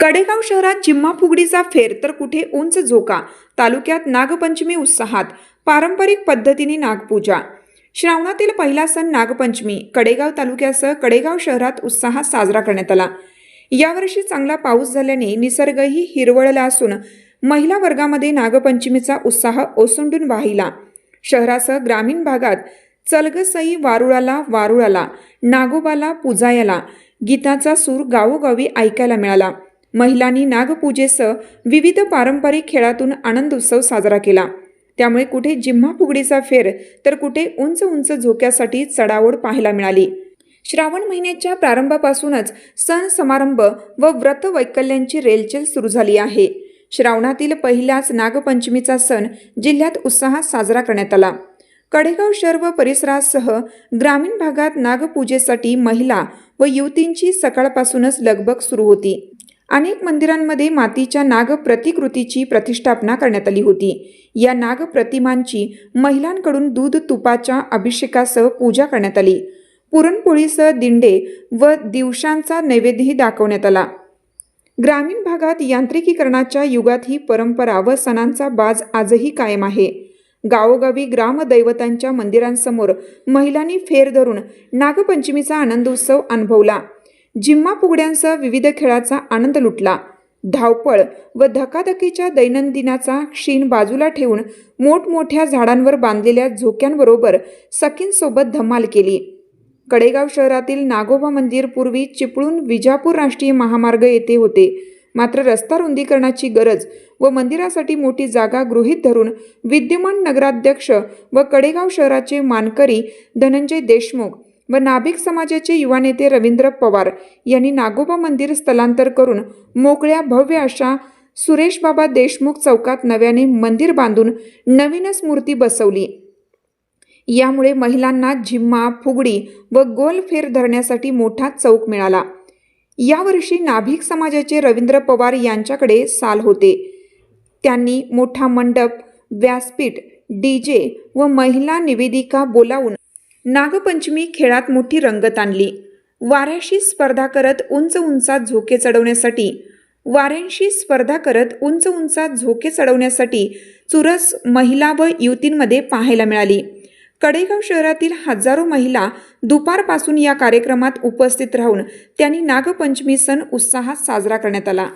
कडेगाव शहरात जिम्मा फुगडीचा फेर तर कुठे उंच झोका तालुक्यात नागपंचमी उत्साहात पारंपरिक पद्धतीने नागपूजा. श्रावणातील पहिला सण नागपंचमी कडेगाव तालुक्यासह कडेगाव शहरात उत्साहात साजरा करण्यात आला. यावर्षी चांगला पाऊस झाल्याने निसर्गही हिरवळला असून महिला वर्गामध्ये नागपंचमीचा उत्साह ओसंडून वाहिला. शहरासह ग्रामीण भागात चलगसई वारुळाला वारुळाला नागोबाला पूजायाला गीताचा सूर गावोगावी ऐकायला मिळाला. महिलांनी नागपूजेसह विविध पारंपरिक खेळातून आनंद उत्सव साजरा केला. त्यामुळे कुठे जिम्हा फुगडीचा फेर तर कुठे उंच उंच झोक्यासाठी चढाओढ पाहायला मिळाली. श्रावण महिन्याच्या प्रारंभापासूनच सण समारंभ व व्रत वैकल्यांची रेलचेल सुरू झाली आहे. श्रावणातील पहिल्याच नागपंचमीचा सण जिल्ह्यात उत्साहात साजरा करण्यात आला. कडेगाव शहर व परिसरासह ग्रामीण भागात नागपूजेसाठी महिला व युवतींची सकाळपासूनच लगबग सुरू होती. अनेक मंदिरांमध्ये मातीच्या नाग प्रतिकृतीची प्रतिष्ठापना करण्यात आली होती. या नाग प्रतिमांची महिलांकडून दूध तुपाच्या अभिषेकासह पूजा करण्यात आली. पुरणपोळीसह दिंडे व दिवसांचा नैवेद्यही दाखवण्यात आला. ग्रामीण भागात यांत्रिकीकरणाच्या युगात ही परंपरा व सणांचा बाज आजही कायम आहे. गावोगावी ग्रामदैवतांच्या मंदिरांसमोर महिलांनी फेर धरून नागपंचमीचा आनंद उत्सव अनुभवला. जिम्मा फुगड्यांसह विविध खेळाचा आनंद लुटला. धावपळ व धकाधकीच्या दैनंदिनाचा क्षीण बाजूला ठेवून मोठमोठ्या झाडांवर बांधलेल्या झोक्यांबरोबर सखींसोबत धमाल केली. कडेगाव शहरातील नागोबा मंदिर पूर्वी चिपळूण विजापूर राष्ट्रीय महामार्ग येथे होते. मात्र रस्ता रुंदीकरणाची गरज व मंदिरासाठी मोठी जागा गृहीत धरून विद्यमान नगराध्यक्ष व कडेगाव शहराचे मानकरी धनंजय देशमुख व नाभिक समाजाचे युवा नेते रवींद्र पवार यांनी नागोबा मंदिर स्थलांतर करून मोकळ्या भव्य अशा सुरेशबाबा देशमुख चौकात नव्याने मंदिर बांधून नवीनच मूर्ती बसवली. यामुळे महिलांना झिम्मा फुगडी व गोल फेर धरण्यासाठी मोठा चौक मिळाला. यावर्षी नाभिक समाजाचे रवींद्र पवार यांच्याकडे साल होते. त्यांनी मोठा मंडप व्यासपीठ डी जे व महिला निवेदिका बोलावून नागपंचमी खेळात मोठी रंगत आणली. वाऱ्याशी स्पर्धा करत उंच उंचात झोके चढवण्यासाठी वाऱ्यांशी स्पर्धा करत उंच उंचात झोके चढवण्यासाठी चुरस महिला व युवतींमध्ये पाहायला मिळाली. कडेगाव शहरातील हजारो महिला दुपारपासून या कार्यक्रमात उपस्थित राहून त्यांनी नागपंचमी सण उत्साहात साजरा करण्यात आला.